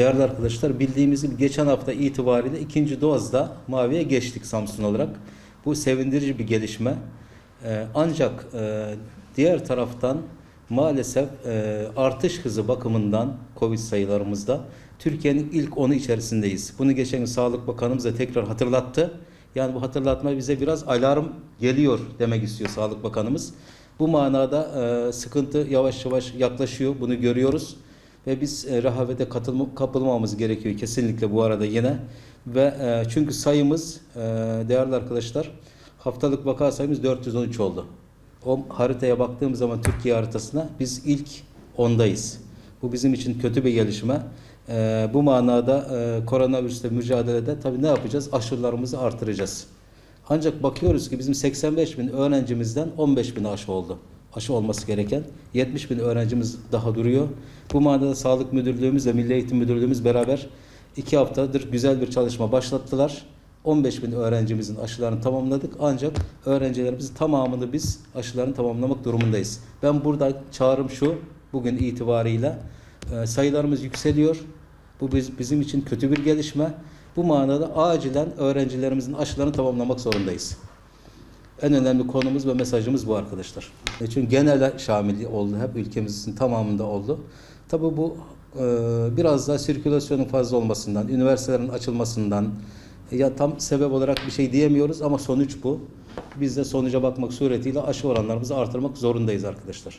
Değerli arkadaşlar bildiğimiz gibi geçen hafta itibariyle ikinci dozda maviye geçtik Samsun olarak. Bu sevindirici bir gelişme. Ee, ancak e, diğer taraftan maalesef e, artış hızı bakımından Covid sayılarımızda Türkiye'nin ilk onu içerisindeyiz. Bunu geçen gün Sağlık Bakanımız da tekrar hatırlattı. Yani bu hatırlatma bize biraz alarm geliyor demek istiyor Sağlık Bakanımız. Bu manada e, sıkıntı yavaş yavaş yaklaşıyor. Bunu görüyoruz. Ve biz e, rehavete katılma, kapılmamamız gerekiyor kesinlikle bu arada yine. Ve e, çünkü sayımız e, değerli arkadaşlar haftalık vaka sayımız 413 oldu. O haritaya baktığım zaman Türkiye haritasına biz ilk ondayız. Bu bizim için kötü bir gelişme. E, bu manada e, koronavirüsle mücadelede tabii ne yapacağız? Aşılarımızı artıracağız. Ancak bakıyoruz ki bizim 85 bin öğrencimizden 15 bin aşı oldu. Aşı olması gereken 70 bin öğrencimiz daha duruyor. Bu manada Sağlık Müdürlüğümüz ve Milli Eğitim Müdürlüğümüz beraber iki haftadır güzel bir çalışma başlattılar. 15 bin öğrencimizin aşılarını tamamladık. Ancak öğrencilerimizin tamamını biz aşılarını tamamlamak durumundayız. Ben burada çağrım şu, bugün itibariyle e, sayılarımız yükseliyor. Bu biz, bizim için kötü bir gelişme. Bu manada acilen öğrencilerimizin aşılarını tamamlamak zorundayız. En önemli konumuz ve mesajımız bu arkadaşlar. E, Çünkü genel şamil oldu. Hep ülkemizin tamamında oldu. Tabi bu e, biraz daha sirkülasyonun fazla olmasından, üniversitelerin açılmasından e, ya tam sebep olarak bir şey diyemiyoruz ama sonuç bu. Biz de sonuca bakmak suretiyle aşı oranlarımızı artırmak zorundayız arkadaşlar.